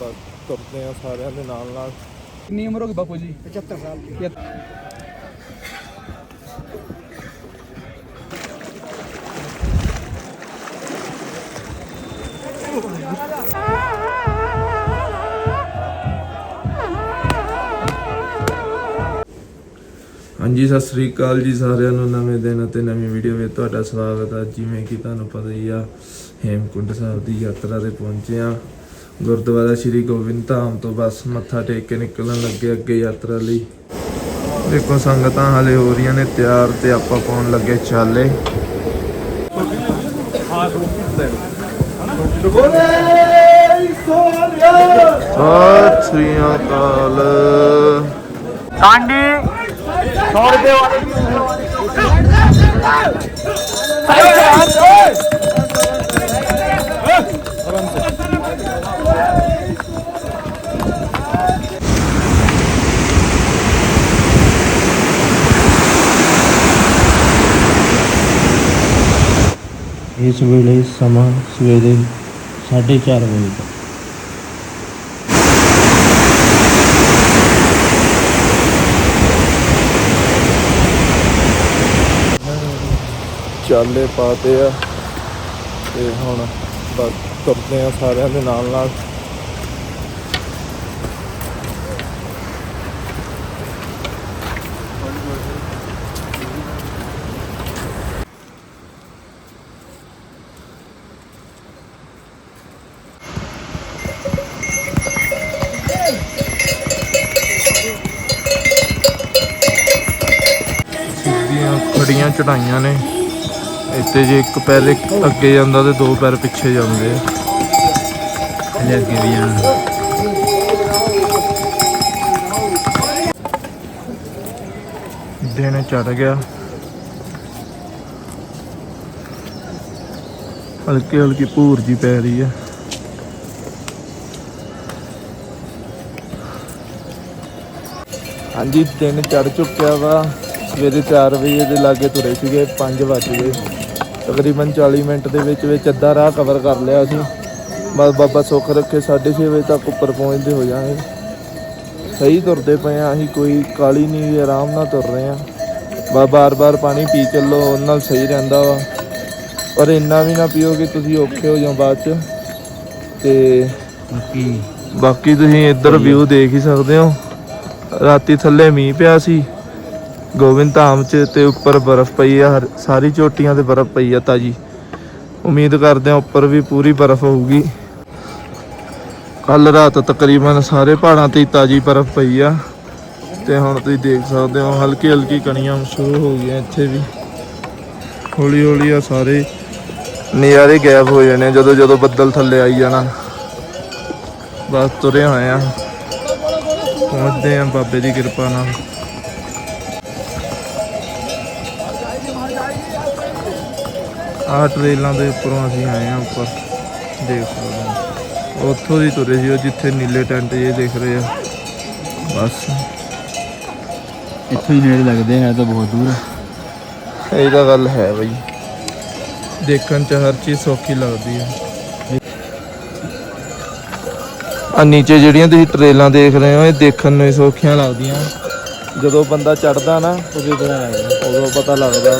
ਬਸ ਤੁਰਦੇ ਆ ਸਾਰਿਆਂ ਦੇ ਨਾਲ ਨਾਲ। ਕਿੰਨੀ ਉਮਰ ਹੋ ਗਈ ਬਾਪੂ ਜੀ? 75 ਸਾਲ। ਦੀ ਹਾਂਜੀ ਸਤਿ ਸ੍ਰੀ ਅਕਾਲ ਜੀ ਸਾਰਿਆਂ ਨੂੰ। ਨਵੇਂ ਦਿਨ ਅਤੇ ਨਵੀਂ ਵੀਡੀਓ ਵਿੱਚ ਤੁਹਾਡਾ ਸਵਾਗਤ ਹੈ ਜਿਵੇਂ ਕਿ ਤੁਹਾਨੂੰ ਪਤਾ ਹੀ ਆ ਹੇਮਕੁੰਟ ਸਾਹਿਬ ਦੀ ਯਾਤਰਾ ਤੇ ਪਹੁੰਚੇ ਆ। ਗੁਰਦੁਆਰਾ ਸ੍ਰੀ ਗੋਬਿੰਦ ਧਾਮ ਤੋਂ ਬਸ ਮੱਥਾ ਟੇਕ ਕੇ ਨਿਕਲਣ ਲੱਗੇ ਅੱਗੇ ਯਾਤਰਾ ਲਈ। ਦੇਖੋ ਸੰਗਤਾਂ ਹਾਲੇ ਹੋ ਰਹੀਆਂ ਨੇ ਤਿਆਰ ਤੇ ਆਪਾਂ ਪਾਉਣ ਲੱਗੇ ਚਾਲੇ ਸਤਿ ਸ੍ਰੀ ਅਕਾਲ। ਕਾਂਡੀ 100 ਰੁਪਏ ਵਾਲੀ। ਇਸ ਵੇਲੇ ਸਮਾਂ ਸਵੇਰੇ 4:30 ਵਜੇ ਦਾ ਚਾਲੇ ਪਾਤੇ ਆ ਤੇ ਹੁਣ ਬਸ ਤੁਰਦੇ ਆ ਸਾਰਿਆਂ ਦੇ ਨਾਲ ਨਾਲ ਚੜਾਈਆਂ ਨੇ। ਇੱਥੇ ਜੇ ਇੱਕ ਪੈਰ ਅੱਗੇ ਜਾਂਦਾ ਤੇ ਦੋ ਪੈਰ ਪਿੱਛੇ ਜਾਂਦੇ ਆ। ਹਲੇ ਅੱਗੇ ਵੀ ਜਾਣਾ। ਦਿਨ ਚੜ ਗਿਆ। ਹਲਕੀ ਹਲਕੀ ਭੂਰ ਜੀ ਪੈ ਰਹੀ ਹੈ ਹਾਂਜੀ ਦਿਨ ਚੜ ਚੁੱਕਿਆ ਵਾ। ਸਵੇਰੇ 4 ਵਜੇ ਦੇ ਲਾਗੇ ਤੁਰੇ ਸੀਗੇ 5 ਵਜ ਗਏ। ਤਕਰੀਬਨ 40 ਮਿੰਟ ਦੇ ਵਿੱਚ ਵਿੱਚ ਅੱਧਾ ਰਾਹ ਕਵਰ ਕਰ ਲਿਆ ਅਸੀਂ। ਬਸ ਬਾਬਾ ਸੁੱਖ ਰੱਖੇ 6:30 ਵਜੇ ਤੱਕ ਉੱਪਰ ਪਹੁੰਚਦੇ ਹੋ ਜਾਵਾਂਗੇ। ਸਹੀ ਤੁਰਦੇ ਪਏ ਆ ਅਸੀਂ ਕੋਈ ਕਾਲੀ ਨਹੀਂ ਆਰਾਮ ਨਾਲ ਤੁਰ ਰਹੇ ਆ ਬਸ ਬਾਰ-ਬਾਰ ਪਾਣੀ ਪੀ ਚੱਲੋ ਉਹਨਾਂ ਨਾਲ ਸਹੀ ਰਹਿੰਦਾ ਵਾ। ਪਰ ਇੰਨਾ ਵੀ ਨਾ ਪੀਓ ਕਿ ਤੁਸੀਂ ਔਖੇ ਹੋ ਜਾਓ ਬਾਅਦ ਚ। ਤੇ ਬਾਕੀ ਬਾਕੀ ਤੁਸੀਂ ਇੱਧਰ ਵਿਊ ਦੇਖ ਹੀ ਸਕਦੇ ਹੋ। ਰਾਤੀ ਥੱਲੇ ਮੀਂਹ ਪਿਆ ਸੀ। ਗੋਬਿੰਦ ਧਾਮ 'ਚ ਤੇ ਉੱਪਰ ਬਰਫ਼ ਪਈ ਆ, ਹਰ- ਸਾਰੀ ਚੋਟੀਆਂ ਤੇ ਬਰਫ਼ ਪਈ ਆ ਤਾਜੀ। ਉਮੀਦ ਕਰਦੇ ਆ ਉੱਪਰ ਵੀ ਪੂਰੀ ਬਰਫ਼ ਹੋਊਗੀ। ਕੱਲ ਰਾਤ ਤਕਰੀਬਨ ਸਾਰੇ ਪਹਾੜਾਂ ਤੇ ਤਾਜੀ ਬਰਫ਼ ਪਈ ਆ। ਤੇ ਹੁਣ ਤੁਸੀਂ ਦੇਖ ਸਕਦੇ ਹੋ ਹਲਕੀ ਹਲਕੀ ਕਣੀਆਂ ਸ਼ੁਰੂ ਹੋ ਗਈਆਂ ਇੱਥੇ ਵੀ। ਹੌਲੀ ਹੌਲੀ ਆ ਸਾਰੇ ਨਜ਼ਾਰੇ ਗਾਇਬ ਹੋ ਜਾਣੇ ਜਦੋਂ ਜਦੋਂ ਬੱਦਲ ਥੱਲੇ ਆਈ ਜਾਣਾ। ਬਸ ਤੁਰੇ ਹੋਏ ਆ। ਪਹੁੰਚਦੇ ਆ ਬਾਬੇ ਦੀ ਕਿਰਪਾ ਨਾਲ। ਆਹ ਟਰੇਲਾਂ ਦੇ ਉੱਪਰੋਂ ਅਸੀਂ ਆਏ ਆ ਉੱਪਰ ਦੇਖ ਸਕਦੇ ਹੋ। ਉੱਥੋਂ ਦੀ ਤੁਰੇ ਸੀ ਉਹ ਜਿੱਥੇ ਨੀਲੇ ਟੈਂਟ ਜੇ ਦਿਖ ਰਹੇ ਆ। ਬਸ। ਇੱਥੋਂ ਹੀ ਨੇੜੇ ਲੱਗਦੇ ਹੈ ਤਾਂ ਬਹੁਤ ਦੂਰ ਹੈ ਇਹ ਤਾਂ ਗੱਲ ਹੈ ਬਈ। ਦੇਖਣ ਚ ਹਰ ਚੀਜ਼ ਸੌਖੀ ਲੱਗਦੀ ਹੈ ਆ ਨੀਚੇ ਜਿਹੜੀਆਂ ਤੁਸੀਂ ਟਰੇਲਾਂ ਦੇਖ ਰਹੇ ਹੋ ਇਹ ਦੇਖਣ ਨੂੰ ਹੀ ਸੌਖੀਆਂ ਲੱਗਦੀਆਂ। ਜਦੋਂ ਬੰਦਾ ਚੜਦਾ ਨਾ ਉਦੋਂ ਪਤਾ ਲੱਗਦਾ।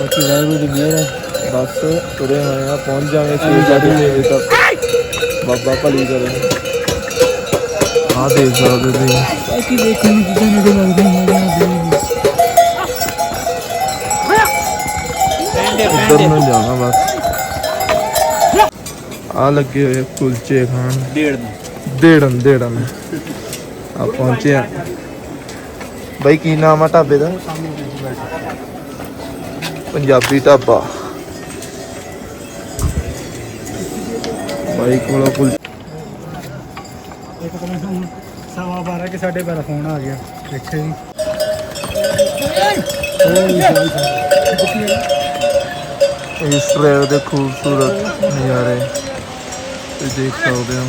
ਬਾਕੀ ਵਾਹਿਗੁਰੂ ਦੀ ਮਿਹਰ ਹੈ ਬਸ ਤੁਰੇ ਹੋਏ ਆ ਪਹੁੰਚ ਜਾਵਾਂਗੇ ਛੇ ਸਾਢੇ ਛੇ ਵਜੇ ਤੱਕ। ਬਾਬਾ ਭਲੀ ਕਰੇ। ਆ ਦੇਖ ਸਕਦੇ ਤੁਸੀਂ ਬਾਕੀ ਦੇਖਣ ਨੂੰ ਜਿੱਦਾਂ ਨੇੜੇ ਲੱਗਦੇ ਹੈ ਉੱਧਰ ਨੂੰ ਜਾਣਾ ਬਸ। ਆ ਲੱਗੇ ਹੋਏ ਕੁਲਚੇ ਖਾਣ। ਡੇਢ ਨੂੰ। ਦੇੜਨ ਦੇੜਨ ਆ ਪਹੁੰਚੇ ਆ। ਬਾਈ ਕੀ ਨਾਮ ਆ ਢਾਬੇ ਦਾ? ਪੰਜਾਬੀ ਢਾਬਾ। ਬਾਈ ਕੋਲੋਂ ਕੁਲ ਇੱਕ ਤਾਂ ਹੁਣ ਸਵਾ 12 ਕੇ ਸਾਡੇ ਬਾਰਾ ਫੋਨ ਆ ਗਿਆ। ਦੇਖੇ ਜੀ। ਇਸ ਟ੍ਰੈਕ ਦੇ ਖੂਬਸੂਰਤ ਨਜ਼ਾਰੇ। ਤੁਸੀਂ ਦੇਖ ਸਕਦੇ ਹੋ।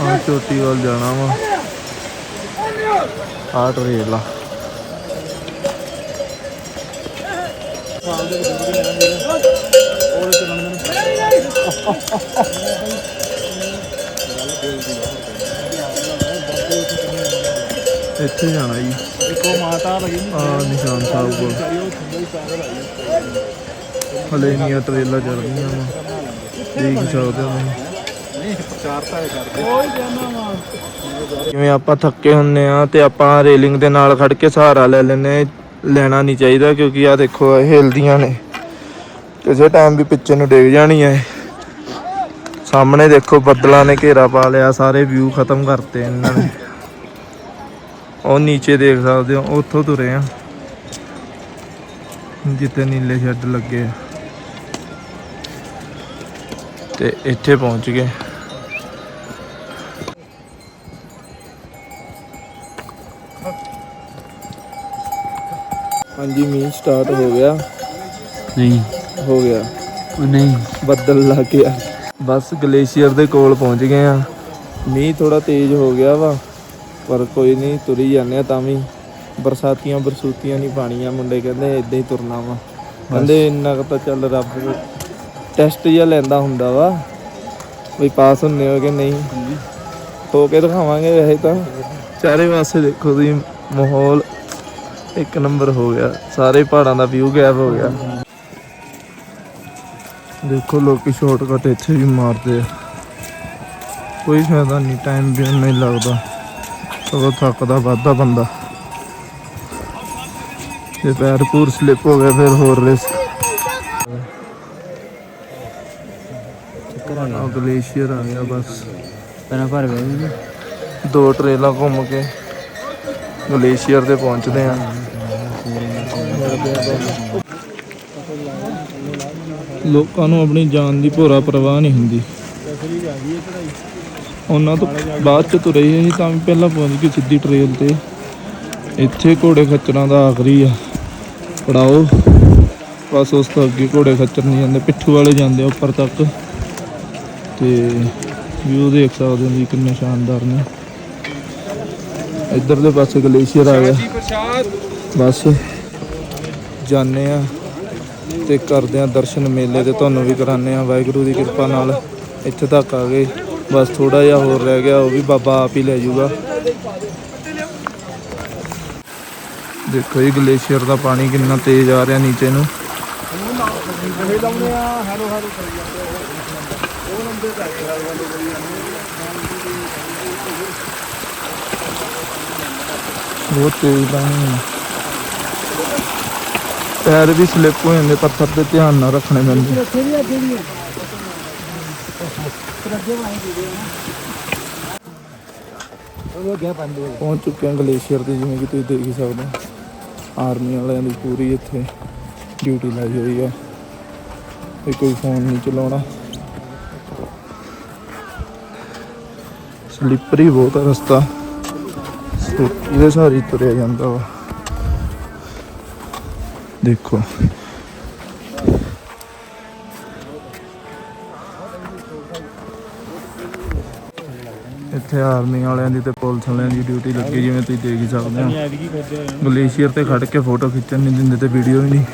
ਆ ਚੋਟੀ ਵੱਲ ਜਾਣਾ ਵਾ। ਆ ਟਰੇਲ ਆ ਉਹਦੇ ਚ ਇੱਥੇ ਜਾਣਾ ਜੀ। ਦੇਖੋ ਮਾਤਾ ਭਾਈ ਆ ਨਿਸ਼ਾਨ ਸਾਹਿਬ ਕੋਲ। ਹਲੇ ਨਹੀਂ ਟਰੇਲਾ ਚੜਦੀਆਂ ਵਾ। ਦੇਖ ਸਕਦੇ ਹੋ ਜਿਵੇਂ ਆਪਾਂ ਥੱਕੇ ਹੁੰਨੇ ਆ ਤੇ ਆਪਾਂ ਰੇਲਿੰਗ ਦੇ ਨਾਲ ਖੜ ਕੇ ਸਹਾਰਾ ਲੈ ਲੈਨੇ ਲੈਣਾ ਨਹੀਂ ਚਾਹੀਦਾ ਕਿਉਂਕਿ ਆ ਦੇਖੋ, ਇਹ ਹਿਲਦੀਆਂ ਨੇ। ਕਿਸੇ ਟਾਈਮ ਵੀ ਪਿੱਛੇ ਨੂੰ ਡਿੱਗ ਜਾਣੀ ਹੈ ਸਾਹਮਣੇ ਦੇਖੋ, ਬੱਦਲਾਂ ਨੇ ਘੇਰਾ ਪਾ ਲਿਆ, ਸਾਰੇ ਵਿਊ ਖਤਮ ਕਰਤੇ ਇਹਨਾਂ ਨੇ। ਉਹ ਨੀਚੇ ਦੇਖ ਸਕਦੇ ਹੋ, ਉੱਥੋਂ ਤੁਰੇ ਆ। ਜਿੱਥੇ ਨੀਲੇ ਸ਼ੈੱਡ ਲੱਗੇ ਆ। ਤੇ ਇੱਥੇ ਪਹੁੰਚ ਗਏ। ਹਾਂਜੀ ਮੀਂਹ ਸਟਾਰਟ ਹੋ ਗਿਆ। ਨਹੀਂ। ਹੋ ਗਿਆ। ਉਹ ਨਹੀਂ। ਬੱਦਲ ਲੱਗ ਗਿਆ ਬਸ ਗਲੇਸ਼ੀਅਰ ਦੇ ਕੋਲ ਪਹੁੰਚ ਗਏ ਆ। ਮੀਂਹ ਥੋੜਾ ਤੇਜ਼ ਹੋ ਗਿਆ ਵਾ ਪਰ ਕੋਈ ਨਹੀਂ ਤੁਰੀ ਜਾਂਦੇ ਆ ਤਾਂ ਵੀ। ਬਰਸਾਤੀਆਂ ਬਰਸੂਤੀਆਂ ਨਹੀਂ ਪਾਣੀਆਂ ਮੁੰਡੇ ਕਹਿੰਦੇ ਇਦਾਂ ਹੀ ਤੁਰਨਾ ਵਾ। ਕਹਿੰਦੇ ਇੰਨਾ ਕੁ ਤਾਂ ਚੱਲ ਰੱਬ ਟੈਸਟ ਜਿਹਾ ਲੈਂਦਾ ਹੁੰਦਾ ਵਾ। ਵੀ ਪਾਸ ਹੁੰਨੇ ਹੋ ਕਿ ਨਹੀਂ। ਹੋ ਕੇ ਦਿਖਾਵਾਂਗੇ ਵੈਸੇ ਤਾਂ। ਚਾਰੇ ਪਾਸੇ ਦੇਖੋ ਤੁਸੀਂ ਮਾਹੌਲ। ਇੱਕ ਨੰਬਰ ਹੋ ਗਿਆ। ਸਾਰੇ ਪਹਾੜਾਂ ਦਾ ਵਿਊ ਗਾਇਬ ਹੋ ਗਿਆ। ਦੇਖੋ ਲੋਕੀ ਸ਼ਾਰਟਕਟ ਇੱਥੇ ਵੀ ਮਾਰਦੇ ਆ। ਕੋਈ ਫਾਇਦਾ ਨਹੀਂ ਟਾਈਮ ਵੀ ਨਹੀਂ ਲੱਗਦਾ। ਸਗੋਂ ਥੱਕਦਾ ਵੱਧਦਾ ਬੰਦਾ। ਜੇ ਪੈਰ ਪੂਰ ਸਲਿੱਪ ਹੋ ਗਿਆ ਫਿਰ ਹੋਰ ਰਿਸ ਆ ਗਲੇਸ਼ੀਅਰ ਆ ਗਿਆ ਬਸ। ਪਹਿਲਾਂ ਭਰ ਗਏ ਦੋ ਟਰੇਲਾਂ ਘੁੰਮ ਕੇ ਗਲੇਸ਼ੀਅਰ ਤੇ ਪਹੁੰਚਦੇ ਆ। ਲੋਕਾਂ ਨੂੰ ਆਪਣੀ ਜਾਨ ਦੀ ਭੋਰਾ ਪਰਵਾਹ ਨਹੀਂ ਹੁੰਦੀ। ਉਹਨਾਂ ਤੋਂ ਬਾਅਦ ਚ ਤੁਰੇ ਸੀ ਤਾਂ ਵੀ ਪਹਿਲਾਂ ਪਹੁੰਚ ਗਏ ਸਿੱਧੀ ਟ੍ਰੇਲ ਤੇ। ਇੱਥੇ ਘੋੜੇ ਖੱਚਰਾਂ ਦਾ ਆਖਰੀ ਆ। ਪੜਾਓ। ਬਸ ਉਸ ਤੋਂ ਅੱਗੇ ਘੋੜੇ ਖੱਚਰ ਨਹੀਂ ਜਾਂਦੇ, ਪਿੱਠੂ ਵਾਲੇ ਜਾਂਦੇ ਉੱਪਰ ਤੱਕ। ਤੇ ਵਿਊ ਦੇਖ ਸਕਦੇ ਹੋ ਜੀ ਕਿੰਨੇ ਸ਼ਾਨਦਾਰ ਨੇ। ਇੱਧਰਲੇ ਪਾਸੇ ਗਲੇਸ਼ੀਅਰ ਆ ਗਿਆ। ਬਸ। ਜਾਂਦੇ ਆ ਤੇ ਕਰਦੇ ਆ ਦਰਸ਼ਨ ਮੇਲੇ ਤੇ ਤੁਹਾਨੂੰ ਵੀ ਕਰਾਉਂਦੇ ਆ ਵਾਹਿਗੁਰੂ ਦੀ ਕਿਰਪਾ ਨਾਲ ਇੱਥੇ ਤੱਕ ਆ ਗਏ। ਬਸ ਥੋੜਾ ਜਿਹਾ ਹੋਰ ਰਹਿ ਗਿਆ, ਉਹ ਵੀ ਬਾਬਾ ਆਪ ਹੀ ਲੈ ਜਾਊਗਾ। ਦੇਖੋ ਇਹ ਗਲੇਸ਼ੀਅਰ ਦਾ ਪਾਣੀ ਕਿੰਨਾ ਤੇਜ਼ ਆ ਰਿਹਾ ਨੀਚੇ ਨੂੰ। ਬਹੁਤ ਤੇਜ਼ ਪਾਣੀ ਹੈ ਪੈਰ ਵੀ ਸਲਿੱਪ ਹੋ ਜਾਂਦੇ ਪੱਥਰ ਤੇ ਧਿਆਨ ਨਾਲ ਰੱਖਣੇ ਪੈਂਦੇ। ਪਹੁੰਚ ਚੁੱਕੇ ਹਾਂ ਗਲੇਸ਼ੀਅਰ ਤੇ, ਜਿਵੇਂ ਕਿ ਤੁਸੀਂ ਦੇਖ ਹੀ ਸਕਦੇ ਹੋ। ਆਰਮੀ ਵਾਲਿਆਂ ਦੀ ਪੂਰੀ ਇੱਥੇ ਡਿਊਟੀ ਲਾਈ ਹੋਈ ਆ। ਇਹ ਕੋਈ ਫੋਨ ਨਹੀਂ ਚਲਾਉਣਾ। ਸਲਿੱਪਰੀ ਬਹੁਤ ਆ ਰਸਤਾ। ਇਹਦੇ ਸਾਰੇ ਤੁਰਿਆ ਜਾਂਦਾ ਵਾ। ਦੇਖੋ ਇੱਥੇ ਆਰਮੀ ਵਾਲਿਆਂ ਦੀ ਤੇ ਪੁਲਿਸ ਵਾਲਿਆਂ ਦੀ ਡਿਊਟੀ ਲੱਗੀ, ਜਿਵੇਂ ਤੁਸੀਂ ਦੇਖ ਹੀ ਸਕਦੇ ਹੋ। ਗਲੇਸ਼ੀਅਰ ਤੇ ਖੜ ਕੇ ਫੋਟੋ ਖਿੱਚਣ ਨਹੀਂ ਦਿੰਦੇ ਤੇ ਵੀਡੀਓ ਵੀ ਨਹੀਂ।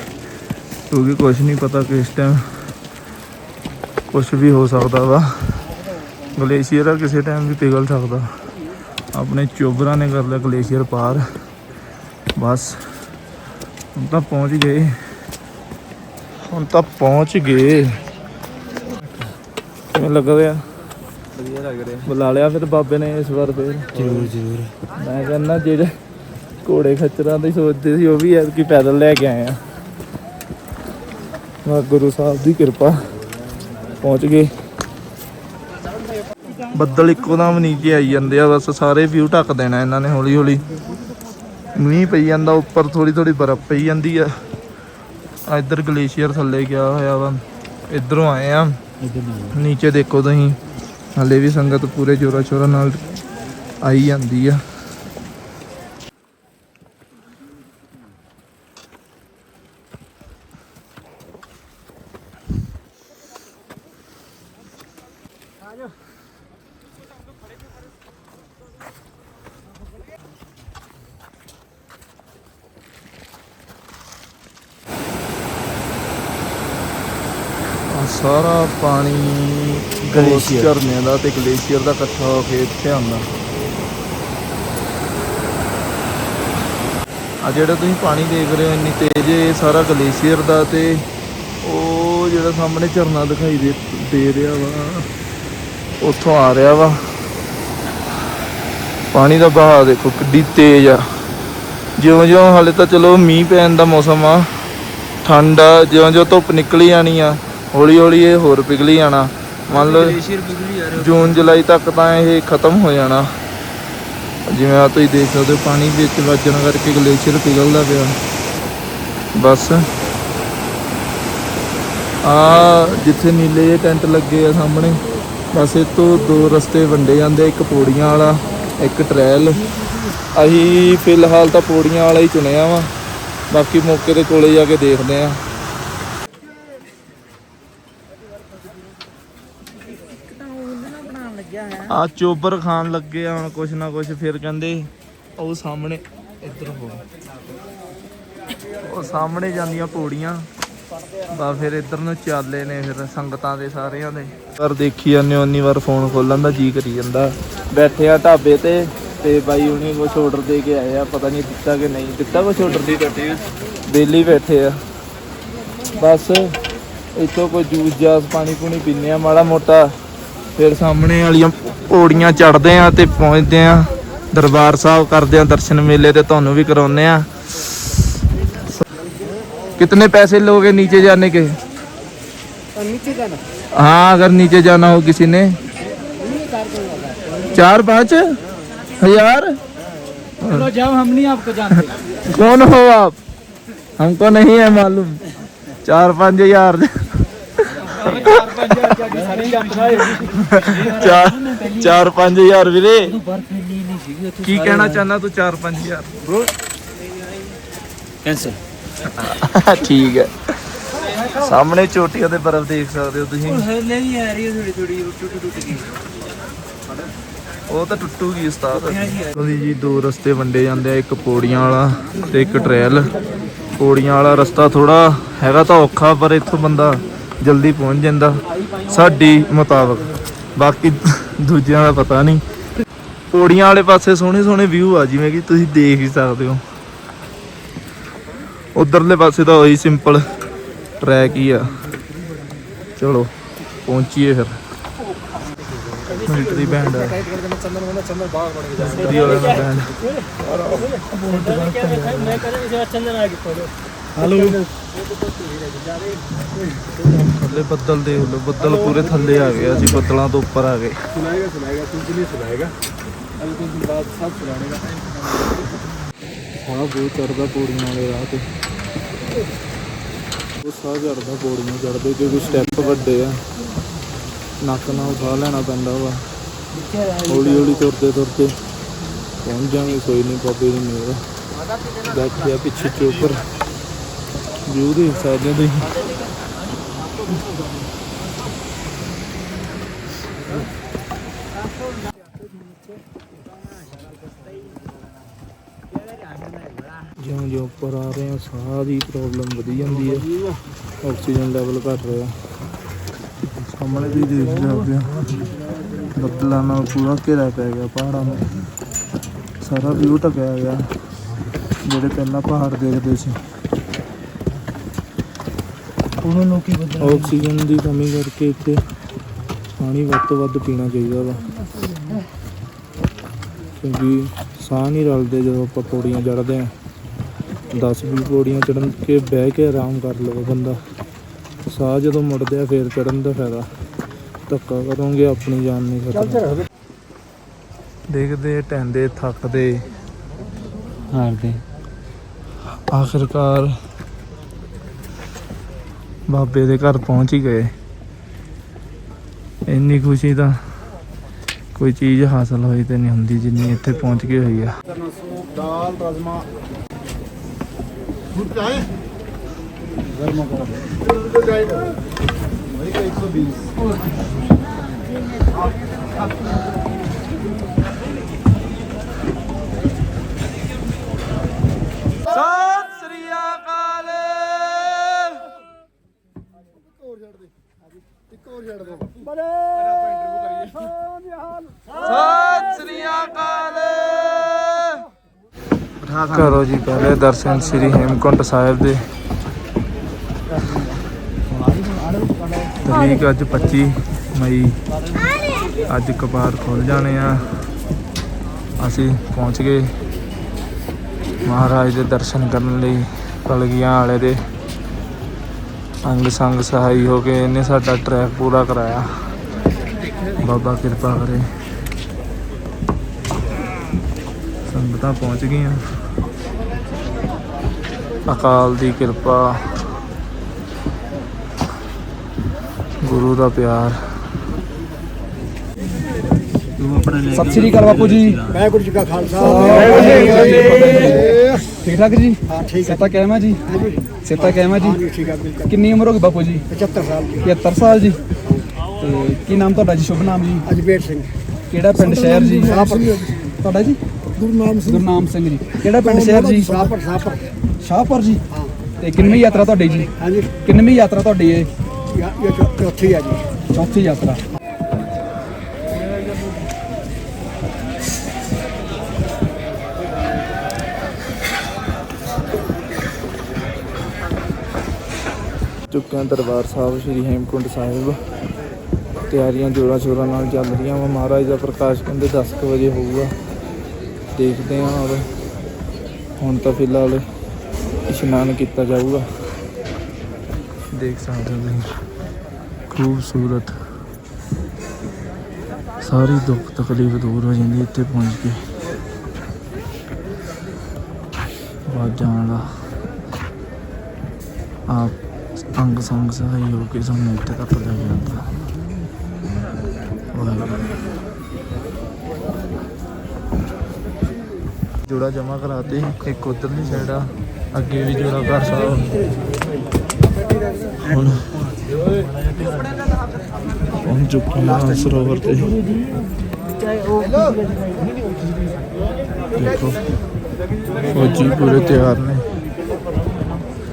ਕਿਉਂਕਿ ਕੁਝ ਨਹੀਂ ਪਤਾ ਕਿਸ ਟਾਈਮ ਕੁਝ ਵੀ ਹੋ ਸਕਦਾ ਵਾ। ਗਲੇਸ਼ੀਅਰ ਕਿਸੇ ਟਾਈਮ ਵੀ ਪਿਘਲ ਸਕਦਾ। ਆਪਣੇ ਚੋਬਰਾਂ ਨੇ ਕਰ ਲਿਆ ਗਲੇਸ਼ੀਅਰ ਪਾਰ। ਬਸ। ਹੁਣ ਤਾਂ ਪਹੁੰਚ ਗਏ। ਹੁਣ ਤਾਂ ਪਹੁੰਚ ਗਏ। ਕਿਵੇਂ ਲੱਗ ਰਿਹਾ? ਵਧੀਆ ਲੱਗ ਰਿਹਾ। ਬੁਲਾ ਲਿਆ ਫਿਰ ਬਾਬੇ ਨੇ ਇਸ ਵਾਰ ਫੇਰ। ਜ਼ਰੂਰ ਜ਼ਰੂਰ। ਮੈਂ ਕਹਿੰਦਾ ਜਿਹੜੇ ਘੋੜੇ ਖੱਚਰਾਂ ਦੀ ਸੋਚਦੇ ਸੀ ਉਹ ਵੀ ਐਤਕੀ ਪੈਦਲ ਲੈ ਕੇ ਆਏ ਆ। ਗੁਰੂ ਸਾਹਿਬ ਦੀ ਕਿਰਪਾ। ਪਹੁੰਚ ਗਏ। ਬੱਦਲ ਇੱਕੋ ਦਮ ਨੀਚੇ ਆਈ ਜਾਂਦੇ ਆ ਬਸ ਸਾਰੇ ਵਿਊ ਢੱਕ ਦੇਣਾ ਇਹਨਾਂ ਨੇ ਹੌਲੀ ਹੌਲੀ ਮੀਂਹ ਪਈ ਜਾਂਦਾ, ਉੱਪਰ ਥੋੜੀ ਥੋੜੀ ਬਰਫ਼ ਪਈ ਜਾਂਦੀ ਆ। ਇੱਧਰ ਗਲੇਸ਼ੀਅਰ ਥੱਲੇ ਗਿਆ ਹੋਇਆ ਵਾ। ਇੱਧਰੋਂ ਆਏ ਆ। ਨੀਚੇ ਦੇਖੋ ਤੁਸੀਂ। ਹਲੇ ਵੀ ਸੰਗਤ ਪੂਰੇ ਜੋਰਾ ਸ਼ੋਰਾ ਨਾਲ ਆਈ ਜਾਂਦੀ ਆ। ਗਲੇਸ਼ੀਅਰ ਝਰਨਿਆਂ ਦਾ ਤੇ ਗਲੇਸ਼ੀਅਰ ਦਾ ਇਕੱਠਾ ਹੋ ਕੇ ਇੱਥੇ ਆਉਂਦਾ। ਆ ਜਿਹੜਾ ਤੁਸੀਂ ਪਾਣੀ ਦੇਖ ਰਹੇ ਹੋ, ਇੰਨੀ ਤੇਜ਼ ਇਹ ਸਾਰਾ ਗਲੇਸ਼ੀਅਰ ਦਾ ਤੇ ਉਹ ਜਿਹੜਾ ਸਾਹਮਣੇ ਝਰਨਾ ਦਿਖਾਈ ਦੇ ਦੇ ਰਿਹਾ ਵਾ, ਉੱਥੋਂ ਆ ਰਿਹਾ ਵਾ। ਪਾਣੀ ਦਾ ਬਹਾਅ ਦੇਖੋ, ਕਿੱਡੀ ਤੇਜ਼ ਆ। ਜਿਉਂ-ਜਿਉਂ ਹਾਲੇ ਤਾਂ ਚਲੋ ਮੀਂਹ ਪੈਣ ਦਾ ਮੌਸਮ ਆ, ਠੰਡ ਆ, ਜਿਉਂ-ਜਿਉਂ ਧੁੱਪ ਨਿਕਲੀ ਜਾਣੀ ਆ, ਹੌਲੀ-ਹੌਲੀ ਇਹ ਹੋਰ ਪਿਘਲੀ ਜਾਣਾ। ਮੰਨ ਲਓ ਜੂਨ ਜੁਲਾਈ ਤੱਕ ਤਾਂ ਇਹ ਖਤਮ ਹੋ ਜਾਣਾ। ਜਿਵੇਂ ਆ ਤੁਸੀਂ ਦੇਖ ਸਕਦੇ ਹੋ ਪਾਣੀ ਵਿੱਚ ਵੱਜਣ ਕਰਕੇ ਗਲੇਸ਼ੀਅਰ ਪਿਘਲਦਾ ਪਿਆ। ਬਸ। ਆ ਜਿੱਥੇ ਨੀਲੇ ਜਿਹੇ ਟੈਂਟ ਲੱਗੇ ਆ ਸਾਹਮਣੇ ਬਸ ਇਹ ਤੋਂ ਦੋ ਰਸਤੇ ਵੰਡੇ ਜਾਂਦੇ ਆ, ਇੱਕ ਪੌੜੀਆਂ ਵਾਲਾ ਇੱਕ ਟ੍ਰੈਲ। ਅਸੀਂ ਫਿਲਹਾਲ ਤਾਂ ਪੌੜੀਆਂ ਵਾਲਾ ਹੀ ਚੁਣਿਆ ਵਾ। ਬਾਕੀ ਮੌਕੇ ਦੇ ਕੋਲੇ ਜਾ ਕੇ ਦੇਖਦੇ ਆ। ਆ ਚੋਬਰ ਖਾਣ ਲੱਗੇ ਆ, ਹੁਣ ਕੁਛ ਨਾ ਕੁਛ ਫਿਰ ਕਹਿੰਦੇ ਉਹ ਸਾਹਮਣੇ ਇੱਧਰ ਹੋ। ਉਹ ਸਾਹਮਣੇ ਜਾਂਦੀਆਂ ਪੌੜੀਆਂ। ਬਾ ਫਿਰ ਇੱਧਰ ਨੂੰ ਚੱਲੇ ਨੇ ਫਿਰ ਸੰਗਤਾਂ ਦੇ ਸਾਰਿਆਂ ਦੇ। ਪਰ ਦੇਖੀ ਜਾਂਦੇ ਹੋ ਉਨੀ ਵਾਰ ਫੋਨ ਖੋਲਣ ਦਾ ਜੀ ਕਰੀ ਜਾਂਦਾ। ਬੈਠੇ ਆ ਢਾਬੇ ਤੇ ਤੇ ਬਾਈ ਉਹਨੇ ਕੁਛ ਆਰਡਰ ਦੇ ਕੇ ਆਏ ਆ, ਪਤਾ ਨਹੀਂ ਦਿੱਤਾ ਕਿ ਨਹੀਂ। ਦਿੱਤਾ ਕੁਛ ਆਰਡਰ ਦੀ ਕੱਟੇ ਬੇਲੀ ਬੈਠੇ ਆ। ਬਸ ਇੱਥੋਂ ਕੋਈ ਜੂਸ ਜਾਸ, ਪਾਣੀ ਪੂਣੀ ਪੀਨੇ ਆ, ਮਾੜਾ ਮੋਟਾ। ਫਿਰ ਸਾਹਮਣੇ ਵਾਲੀਆਂ ਪੌੜੀਆਂ ਚੜਦੇ ਆ ਤੇ ਪਹੁੰਚਦੇ ਆ ਦਰਬਾਰ ਸਾਹਿਬ ਕਰਦੇ ਆ ਦਰਸ਼ਨ ਮੇਲੇ ਤੇ ਤੁਹਾਨੂੰ ਵੀ ਕਰਾਉਨੇ ਆ कितने पैसे लोगे नीचे जाने के नीचे जाना हाँ अगर नीचे जाना हो किसी ने चार पाँच हजार चलो जाओ हम नहीं आपको जानते कौन हो आप हमको नहीं है मालूम चार पाँच हजार ਚਾਰ ਪੰਜ ਹਜ਼ਾਰ ਵੀਰੇ। ਕੀ ਕਹਿਣਾ ਚਾਹਨਾ ਤੂੰ 4 5000 ਬ్రో ਕੈਂਸਲ ਠੀਕ ਹੈ। ਸਾਹਮਣੇ ਚੋਟੀਆਂ ਤੇ ਬਰਫ਼ ਦੇਖ ਸਕਦੇ ਹੋ ਤੁਸੀਂ। ਹਲੇ ਵੀ ਆ ਗਈ। ਟੁੱਟੂਗੀ ਉਸਤਾਦ। ਉਹਦੀ ਜੀ ਦੋ ਰਸਤੇ ਵੰਡੇ ਜਾਂਦੇ ਆ ਇੱਕ ਪੌੜੀਆਂ ਵਾਲਾ ਤੇ ਇੱਕ ਟ੍ਰੇਲ। ਪੌੜੀਆਂ ਵਾਲਾ ਰਸਤਾ ਥੋੜਾ ਹੈਗਾ ਤਾਂ ਔਖਾ ਪਰ ਇੱਥੋਂ ਬੰਦਾ ਜਲਦੀ ਪਹੁੰਚ ਜਾਂਦਾ। ਸਾਡੀ ਮੁਤਾਬਕ। ਬਾਕੀ ਦੂਜਿਆਂ ਦਾ ਪਤਾ ਨਹੀਂ। ਪੌੜੀਆਂ ਵਾਲੇ ਪਾਸੇ ਸੋਹਣੇ ਸੋਹਣੇ ਵਿਊ ਆ, ਜਿਵੇਂ ਕਿ ਤੁਸੀਂ ਦੇਖ ਹੀ ਸਕਦੇ ਹੋ। ਉਧਰਲੇ ਪਾਸੇ ਤਾਂ ਉਹੀ ਸਿੰਪਲ ਟਰੈਕ ਹੀ ਆ। ਚਲੋ, ਪਹੁੰਚੀਏ ਫਿਰ। ਮਿਲਟਰੀ ਬੈਂਡ ਆ। ਮਿਲਟਰੀ ਵਾਲਾ ਦਾ ਬੈਂਡ ਥੱਲੇ ਬੱਦਲ ਦੇ ਲੋ ਬੱਦਲ ਪੂਰੇ ਥੱਲੇ ਆ ਗਏ ਅਸੀਂ ਬੱਦਲਾਂ ਤੋਂ ਉੱਪਰ ਆ ਗਏ। ਸੁਣਾਏਗਾ ਸੁਣਾਏਗਾ ਤੂੰ ਕਿ ਨਹੀਂ ਸੁਣਾਏਗਾ? ਅਲ ਕੁਝ ਦਿਨ ਬਾਅਦ ਸਭ ਸੁਣਾਏਗਾ ਸਾਹ ਬਹੁਤ ਚੜਦਾ ਪੌੜੀਆਂ ਵਾਲੇ ਰਾਹ ਤੇ। ਉਹ ਸਾਹ ਚੜਦਾ ਪੌੜੀਆਂ ਚੜਦੇ ਕਿਉਂਕਿ ਸਟੈਪ ਵੱਡੇ ਆ। ਨੱਕ ਨਾਲ ਸਾਹ ਲੈਣਾ ਪੈਂਦਾ ਵਾ। ਹੌਲੀ ਹੌਲੀ ਤੁਰਦੇ ਤੁਰਦੇ ਪਹੁੰਚ ਜਾਵਾਂਗੇ ਕੋਈ ਨਹੀਂ ਬਾਬੇ ਦੀ ਮੇਰ ਦੇਖਿਆ ਪਿੱਛੇ ਚੋਪਰ। ਵਿਊ ਦੇਖ ਸਕਦੇ ਹੋ। ਤੁਸੀਂ ਜਿਉਂ ਜਿਉਂ ਉੱਪਰ ਆ ਰਹੇ ਆ ਸਾਹ ਦੀ ਪ੍ਰੋਬਲਮ ਵਧੀ ਜਾਂਦੀ ਹੈ। ਆਕਸੀਜਨ ਲੈਵਲ ਘਟ ਰਿਹਾ। ਸਾਹਮਣੇ ਵੀ ਦੇਖ ਸਕਦੇ ਹੋ ਬੱਦਲਾਂ ਨਾਲ ਪੂਰਾ ਘੇਰਾ ਪੈ ਗਿਆ ਪਹਾੜਾਂ ਨੂੰ। ਸਾਰਾ ਵਿਊ ਢਕਿਆ ਗਿਆ ਜਿਹੜੇ ਪਹਿਲਾਂ ਪਹਾੜ ਦੇਖਦੇ ਸੀ। ਉਹਨਾਂ ਨੂੰ ਕੀ ਬਦਲਣਾ ਆਕਸੀਜਨ ਦੀ ਕਮੀ ਕਰਕੇ ਇੱਥੇ ਪਾਣੀ ਵੱਧ ਤੋਂ ਵੱਧ ਪੀਣਾ ਚਾਹੀਦਾ ਵਾ। ਕਿਉਂਕਿ ਸਾਹ ਨਹੀਂ ਰਲਦੇ ਜਦੋਂ ਆਪਾਂ ਪੌੜੀਆਂ ਚੜ੍ਹਦੇ ਆ 10-20 ਪੌੜੀਆਂ ਚੜ੍ਹਨ ਕੇ ਬਹਿ ਕੇ ਆਰਾਮ ਕਰ ਲਵੇ ਬੰਦਾ। ਸਾਹ ਜਦੋਂ ਮੁੜਦੇ ਆ ਫੇਰ ਚੜ੍ਹਨ ਦਾ ਫਾਇਦਾ। ਧੱਕਾ ਕਰੋਗੇ ਆਪਣੀ ਜਾਨ ਨਹੀਂ ਖਤਮ। ਦੇਖਦੇ ਟੈਂਦੇ ਥੱਕਦੇ। ਹਾਰਦੇ ਆਖਰਕਾਰ ਬਾਬੇ ਦੇ ਘਰ ਪਹੁੰਚ ਹੀ ਗਏ। ਇੰਨੀ ਖੁਸ਼ੀ ਤਾਂ ਕੋਈ ਚੀਜ਼ ਹਾਸਲ ਹੋਈ ਤੇ ਨਹੀਂ ਹੁੰਦੀ ਜਿੰਨੀ ਇੱਥੇ ਪਹੁੰਚ ਕੇ ਹੋਈ ਆ। ਦਾਲ ਸਤਿ ਸ੍ਰੀ ਅਕਾਲ। ਕਰੋ ਜੀ ਪਹਿਲੇ ਦਰਸ਼ਨ ਸ੍ਰੀ ਹੇਮਕੁੰਟ ਸਾਹਿਬ ਦੇ। ਤਰੀਕ ਅੱਜ 25 ਮਈ। ਅੱਜ ਕਪਾਰ ਖੁੱਲ ਜਾਣੇ ਆ। ਅਸੀਂ ਪਹੁੰਚ ਗਏ। ਮਹਾਰਾਜ ਦੇ ਦਰਸ਼ਨ ਕਰਨ ਲਈ ਕਲਗੀਆਂ ਵਾਲੇ ਦੇ। ਅੰਗ ਸੰਗ ਸਹਾਈ ਹੋ ਕੇ ਇਹਨੇ ਸਾਡਾ ਟਰੈਕ ਪੂਰਾ ਕਰਾਇਆ। ਬਾਬਾ ਕਿਰਪਾ ਕਰੇ। ਸੰਗਤਾਂ ਪਹੁੰਚ ਗਈਆਂ। ਅਕਾਲ ਦੀ ਕਿਰਪਾ। ਗੁਰੂ ਦਾ ਪਿਆਰ। ਸਤਿ ਸ੍ਰੀ ਅਕਾਲ ਬਾਪੂ ਜੀ। ਵਾਹਿਗੁਰੂ ਜੀ ਕਾ ਖਾਲਸਾ। ਠੀਕ ਠਾਕ ਜੀ? ਹਾਂ ਠੀਕ ਹੈ ਸਿੱਤਾ ਕਹਿਮਾ ਜੀ? ਸਿੱਤਾ ਕਹਿਮਾ ਜੀ? ਜੀ ਠੀਕ ਹੈ ਬਿਲਕੁਲ। ਕਿੰਨੀ ਉਮਰ ਹੋ ਗਈ ਬਾਪੂ ਜੀ? 75 ਸਾਲ ਦੀ। 75 ਸਾਲ ਜੀ। ਤੇ ਕੀ ਨਾਮ ਤੁਹਾਡਾ ਜੀ? ਸ਼ੁਭ ਨਾਮ ਜੀ? ਅਜਮੇਰ ਸਿੰਘ। ਕਿਹੜਾ ਪਿੰਡ ਸ਼ਹਿਰ ਜੀ? ਤੁਹਾਡਾ ਜੀ? ਗੁਰਨਾਮ ਗੁਰਨਾਮ ਸਿੰਘ ਜੀ। ਕਿਹੜਾ ਪਿੰਡ ਸ਼ਹਿਰ ਜੀ ਸਾਪਰ ਸਾਪਰ ਸ਼ਾਹਪੁਰ ਜੀ? ਹਾਂ। ਤੇ ਕਿੰਨਵੀਂ ਯਾਤਰਾ ਤੁਹਾਡੀ ਜੀ? ਹਾਂਜੀ। ਕਿੰਨਵੀਂ ਯਾਤਰਾ ਤੁਹਾਡੀ ਇਹ? ਚੌ- ਚੌਥੀ ਹੈ ਜੀ। ਚੌਥੀ ਯਾਤਰਾ। ਚੁੱਕਿਆ ਦਰਬਾਰ ਸਾਹਿਬ ਸ੍ਰੀ ਹੇਮਕੁੰਟ ਸਾਹਿਬ। ਤਿਆਰੀਆਂ ਜੋਰਾਂ ਸ਼ੋਰਾਂ ਨਾਲ ਚੱਲ ਰਹੀਆਂ ਵਾ। ਮਹਾਰਾਜ ਦਾ ਪ੍ਰਕਾਸ਼ ਕਹਿੰਦੇ 10 ਕੁ ਵਜੇ ਹੋਊਗਾ। ਦੇਖਦੇ ਹਾਂ ਔਰ ਹੁਣ ਤਾਂ ਫਿਲਹਾਲ ਇਸ਼ਨਾਨ ਕੀਤਾ ਜਾਊਗਾ। ਦੇਖ ਸਕਦੇ ਹੋ ਤੁਸੀਂ। ਖੂਬਸੂਰਤ। ਸਾਰੀ ਦੁੱਖ ਤਕਲੀਫ ਦੂਰ ਹੋ ਜਾਂਦੀ ਇੱਥੇ ਪਹੁੰਚ ਕੇ। ਵਾਜਾਂ ਵਾਲਾ। ਆਪ ਅੰਗ ਸੰਗ ਸਹਾਈ ਹੋ ਕੇ ਸਾਨੂੰ ਇੱਥੇ ਤੱਕ ਲੈ ਕੇ ਆਉਂਦਾ ਵਾਹਿਗੁਰੂ ਜੋੜਾ ਜਮਾ ਕਰਾਤੇ ਇੱਕ ਉਧਰਲੀ ਸਾਈਡ ਆ ਅੱਗੇ ਵੀ ਜੋੜਾ ਘਰ ਸਾਹਿਬ ਹੁਣ ਪਹੁੰਚ ਚੁੱਕੇ ਹਾਂ ਸਰੋਵਰ ਤੇ ਦੇਖੋ ਫੌਜੀ ਪੂਰੇ ਤਿਆਰ ਨੇ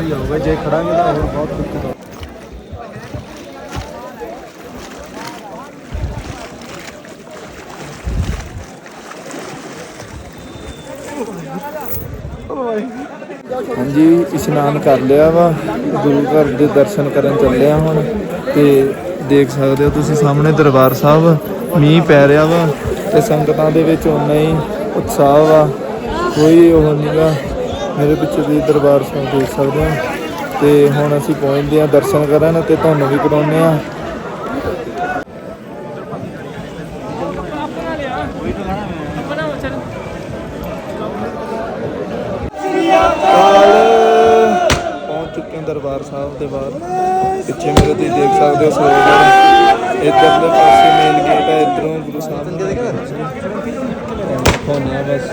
ਦੇਖੋ ਜੇ ਖੜਾਂਗੇ ਤਾਂ ਹੋਰ ਬਹੁਤ ਦਿੱਕਤ ਆ ਹਾਂਜੀ, ਇਸ਼ਨਾਨ ਕਰ ਲਿਆ ਵਾ। ਗੁਰੂ ਘਰ ਦੇ ਦਰਸ਼ਨ ਕਰਨ ਚੱਲੇ ਆ ਹੁਣ ਤੇ ਦੇਖ ਸਕਦੇ ਹੋ ਤੁਸੀਂ ਸਾਹਮਣੇ ਦਰਬਾਰ ਸਾਹਿਬ। ਮੀਂਹ ਪੈ ਰਿਹਾ ਵਾ ਤੇ ਸੰਗਤਾਂ ਦੇ ਵਿੱਚ ਉਨਾ ਹੀ ਉਤਸ਼ਾਹ ਵਾ। ਕੋਈ ਉਹ ਨਹੀਂਗਾ ਮੇਰੇ ਪਿੱਛੇ ਤੁਸੀਂ ਦਰਬਾਰ ਸਾਹਿਬ ਦੇਖ ਸਕਦੇ ਹੋ। ਤੇ ਹੁਣ ਅਸੀਂ ਪਹੁੰਚਦੇ ਆ ਦਰਸ਼ਨ ਕਰਨ ਤੇ ਤੁਹਾਨੂੰ ਵੀ ਕਰਾਉਂਦੇ ਆ ਪਹੁੰਚ ਚੁੱਕੇ ਦਰਬਾਰ ਸਾਹਿਬ ਦੇ ਬਾਹਰ। ਪਿੱਛੇ ਮੇਰੇ ਤੁਸੀਂ ਦੇਖ ਸਕਦੇ ਹੋ ਸਰੋਵਰ ਇੱਧਰਲੇ ਪਾਸੇ ਮੇਨ ਗੇਟ ਹੈ ਇੱਧਰੋਂ ਗੁਰੂ ਸਾਹਿਬ ਆ ਬਸ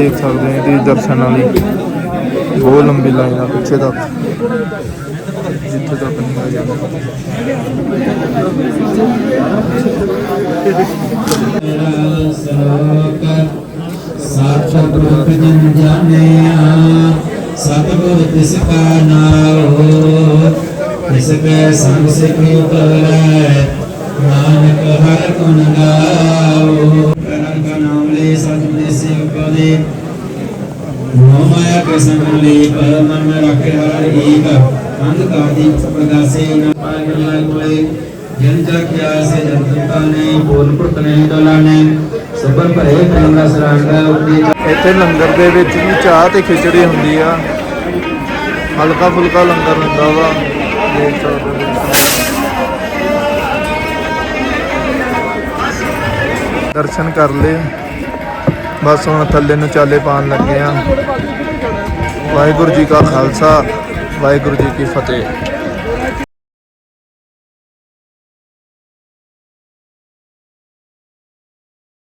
ਦੇਖ ਸਕਦੇ ਹੋ ਤੁਸੀਂ ਦਰਸ਼ਨ ਵਾਲੀ ਬਹੁਤ ਲੰਬੀ ਲਾਈਨ ਆ ਪਿੱਛੇ ਤੱਕ। ਜਿੱਥੇ ਤੱਕ ਨਹੀਂ ਜਾਂਦਾ। ਸਤਿਗੁਰ ਜਨ ਜਾਣਿਆ ਸਤਿਗੁਰ ਤਿਸ ਕਾ ਨਾਮ ਤਿਸ ਕੈ ਸੰਗ ਸਿਖਿ ਉਪਰੈ ਨਾਨਕ ਹਰ ਗੁਣ ਗਾਓ। ਕਰਨ ਕਾ ਨਾਮ ਲੈ ਸਤਿਗੁਰ ਸੇ ਉਪਦੇ ਮੋਹ ਰੱਖੇ ਹਰ ਏਕ ਅੰਧਕਾਰ ਦੀ ਪ੍ਰਗਾਸੇ ਨ ਪਾਇ ਕੋਲੇ ਜਨ ਜਗਿਆ ਸੇ ਜਨ ਨੇ ਬੋਲ ਪੁਰਤ ਨੇ ਦੋਲਾ ਨੇ ਸਬਰ ਭਰੇ ਪ੍ਰੇਮ ਰਸ ਰੰਗਾ ਉਤੇ ਇੱਥੇ ਲੰਗਰ ਦੇ ਵਿੱਚ ਵੀ ਚਾਹ ਤੇ ਖਿਚੜੀ ਹੁੰਦੀ ਆ। ਹਲਕਾ ਫੁਲਕਾ ਲੰਗਰ ਹੁੰਦਾ ਵਾ, ਦੇਖ ਸਕਦੇ ਦਰਸ਼ਨ ਕਰ ਲਏ। ਬਸ ਹੁਣ ਥੱਲੇ ਨੂੰ ਚਾਲੇ ਪਾਣ ਲੱਗੇ ਆ ਵਾਹਿਗੁਰੂ ਜੀ ਕਾ ਖਾਲਸਾ, ਵਾਹਿਗੁਰੂ ਜੀ ਕੀ ਫਤਿਹ।